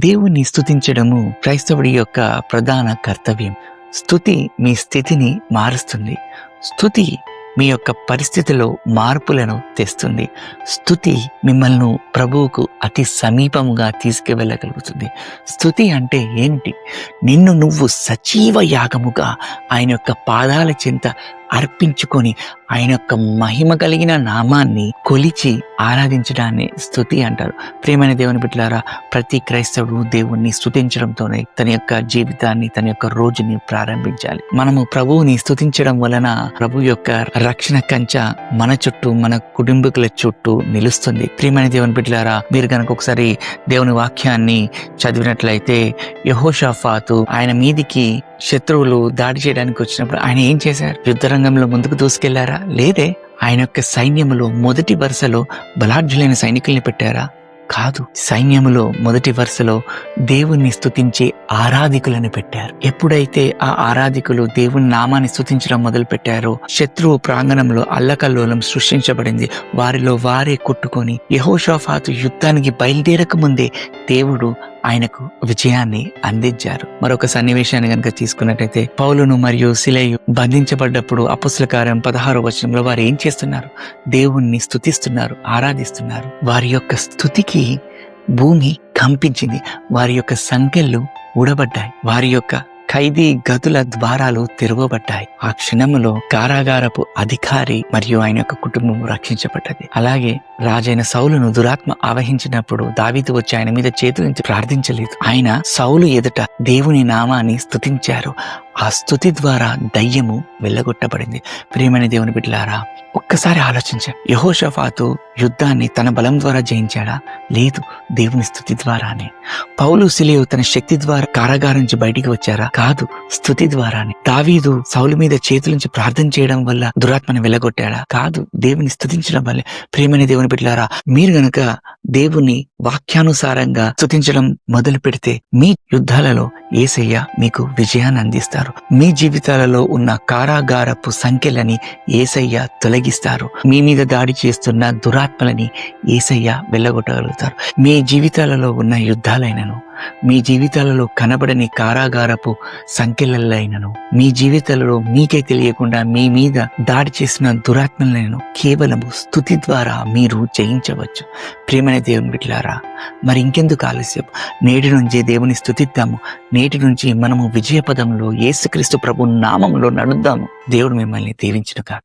దేవుణ్ణి స్థుతించడము క్రైస్తవుడి యొక్క ప్రధాన కర్తవ్యం. స్థుతి మీ స్థితిని మారుస్తుంది. స్థుతి మీ యొక్క పరిస్థితిలో మార్పులను తెస్తుంది. స్థుతి మిమ్మల్ని ప్రభువుకు అతి సమీపముగా తీసుకువెళ్ళగలుగుతుంది. స్థుతి అంటే ఏంటి? నిన్ను నువ్వు సజీవ యాగముగా ఆయన యొక్క పాదాల చింత అర్పించుకొని ఆయన యొక్క మహిమ కలిగిన నామాన్ని కొలిచి ఆరాధించడాన్ని స్థుతి అంటారు. ప్రేమైన దేవుని బిడ్డలారా ప్రతి క్రైస్తవుడు దేవుణ్ణి స్థుతించడంతోనే తన యొక్క జీవితాన్ని తన యొక్క రోజుని ప్రారంభించాలి. మనము ప్రభువుని స్థుతించడం వలన ప్రభు యొక్క రక్షణ కంచ మన చుట్టూ మన కుటుంబకుల చుట్టూ నిలుస్తుంది. ప్రియమైన దేవుని బిడ్డలారా మీరు కనుక ఒకసారి దేవుని వాక్యాన్ని చదివినట్లయితే యహోషాఫాతు ఆయన మీదికి శత్రువులు దాడి చేయడానికి వచ్చినప్పుడు ఆయన ఏం చేశారు? యుద్ధ రంగంలో ముందుకు దూసుకెళ్ళారా? లేదే ఆయన యొక్క సైన్యములో మొదటి వరుసలో బలాఢ్యులైన సైనికుల్ని పెట్టారా? కాదు సైన్యములో మొదటి వరుసలో దేవుణ్ణి స్థుతించే ఆరాధికులను పెట్టారు. ఎప్పుడైతే ఆ ఆరాధికులు దేవుని నామాన్ని స్తుతించడం మొదలు పెట్టారో శత్రువు ప్రాంగణంలో అల్లకల్లోలం సృష్టించబడింది. వారిలో వారే కొట్టుకొని యహోషాఫాతు యుద్ధానికి బయలుదేరక ముందే దేవుడు ఆయనకు విజయాన్ని అందించారు. మరొక సన్నివేశాన్ని కనుక తీసుకున్నట్టయితే పౌలును మరియు శిలయు బంధించబడ్డప్పుడు అపుస్ల కార్యం పదహారో వచనంలో వారు ఏం చేస్తున్నారు? దేవుణ్ణి స్థుతిస్తున్నారు ఆరాధిస్తున్నారు. వారి యొక్క స్థుతికి భూమి కంపించింది. వారి యొక్క సంఖ్యలు ఊడబడ్డాయి వారి యొక్క ఖైదీ గదుల ద్వారాలు తెరవబడ్డాయి. ఆ క్షణములో కారాగారపు అధికారి మరియు ఆయన యొక్క కుటుంబం రక్షించబడ్డది. అలాగే రాజైన సౌలును దురాత్మ ఆవహించినప్పుడు దావీదు వచ్చి ఆయన మీద చేతులు ప్రార్థించలేదు. ఆయన సౌలు ఎదుట దేవుని నామాన్ని స్తుతించారు. ఆ స్థుతి ద్వారా దయ్యము వెళ్ళగొట్టబడింది. ప్రియమైన దేవుని బిడ్డలారా ఒక్కసారి ఆలోచించాడు. యహోషఫాతు యుద్ధాన్ని తన బలం ద్వారా జయించాడా? లేదు దేవుని స్థుతి ద్వారానే. పౌలు సిలియు తన శక్తి ద్వారా కారాగారం నుంచి బయటికి వచ్చారా? కాదు స్థుతి ద్వారానే. దావీదు సౌలు మీద చేతుల నుంచి ప్రార్థన చేయడం వల్ల దురాత్మను వెళ్ళగొట్టాడా? కాదు దేవుని స్థుతించడం వల్ల. ప్రియమైన దేవుని బిడ్డలారా మీరు గనుక దేవుని వాక్యానుసారంగా స్థుతించడం మొదలు పెడితే మీ యుద్ధాలలో ఏసయ్య మీకు విజయాన్ని అందిస్తారు. మీ జీవితాలలో ఉన్న కారాగారపు సంఖ్యలని ఏసయ్య తొలగిస్తారు. మీ మీద దాడి చేస్తున్న దురాత్మలని ఏసయ్య వెళ్ళగొట్టగలుగుతారు మీ జీవితాలలో ఉన్న యుద్ధాలైనను మీ జీవితాలలో కనబడని కారాగారపు సంఖ్యలైనను మీ జీవితాలలో మీకే తెలియకుండా మీ మీద దాడి చేసిన దురాత్మలను కేవలము స్థుతి ద్వారా మీరు జయించవచ్చు. ప్రేమనే దేవుని బిడ్డలారా మరి ఇంకెందుకు ఆలస్యం? నేటి నుంచి దేవుని స్థుతిద్దాము. నేటి నుంచి మనము విజయపదంలో యేసుక్రీస్తు ప్రభు నామంలో నడుద్దాము. దేవుడు మిమ్మల్ని దీవించిన కాక